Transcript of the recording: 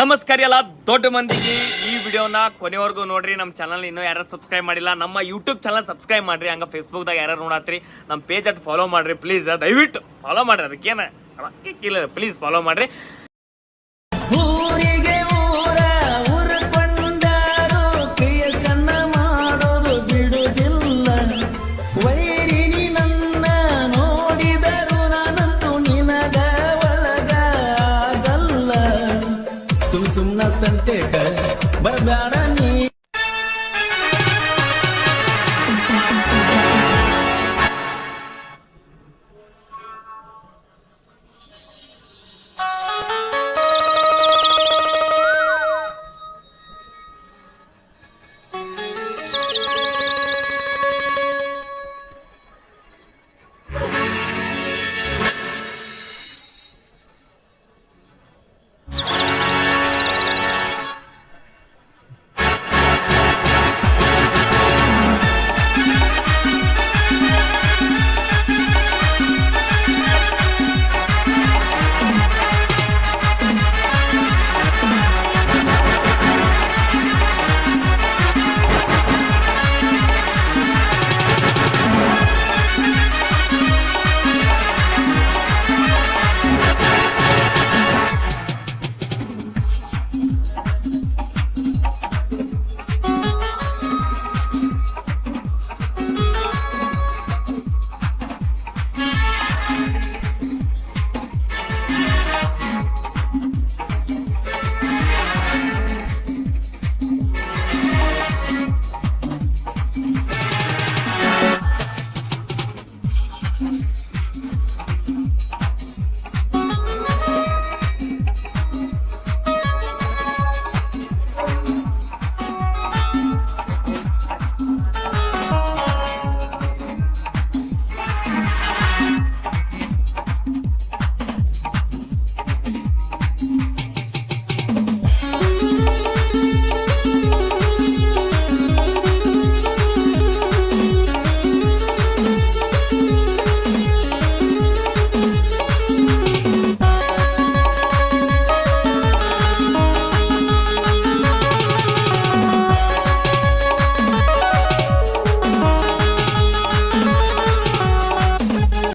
ನಮಸ್ಕಾರ ಎಲ್ಲ ದೊಡ್ಡ ಮಂದಿಗೆ. ಈ ವಿಡಿಯೋನ ಕೊನೆವರೆಗೂ ನೋಡ್ರಿ. ನಮ್ಮ ಚಾನಲ್ ಇನ್ನೂ ಯಾರು ಸಬ್ಸ್ಕ್ರೈಬ್ ಮಾಡಿಲ್ಲ, ನಮ್ಮ ಯೂಟ್ಯೂಬ್ ಚಾನಲ್ ಸಬ್ಸ್ಕ್ರೈಬ್ ಮಾಡ್ರಿ. ಹಂಗ ಫೇಸ್ಬುಕ್ದಾಗ ಯಾರು ನೋಡತ್ರಿ, ನಮ್ಮ ಪೇಜ್ ಅಟ್ ಫಾಲೋ ಮಾಡ್ರಿ. ಪ್ಲೀಸ್ ದಯವಿಟ್ಟು ಫಾಲೋ ಮಾಡ್ರಿ. ಅದಕ್ಕೇನ ರೊಕ್ಕಕ್ಕಿಲ್ಲ ಪ್ಲೀಸ್ ಫಾಲೋ ಮಾಡ್ರಿ. ಒಳಗಾಗಲ್ಲ ತಂತೆ ಬರಬೇಡ ನೀ.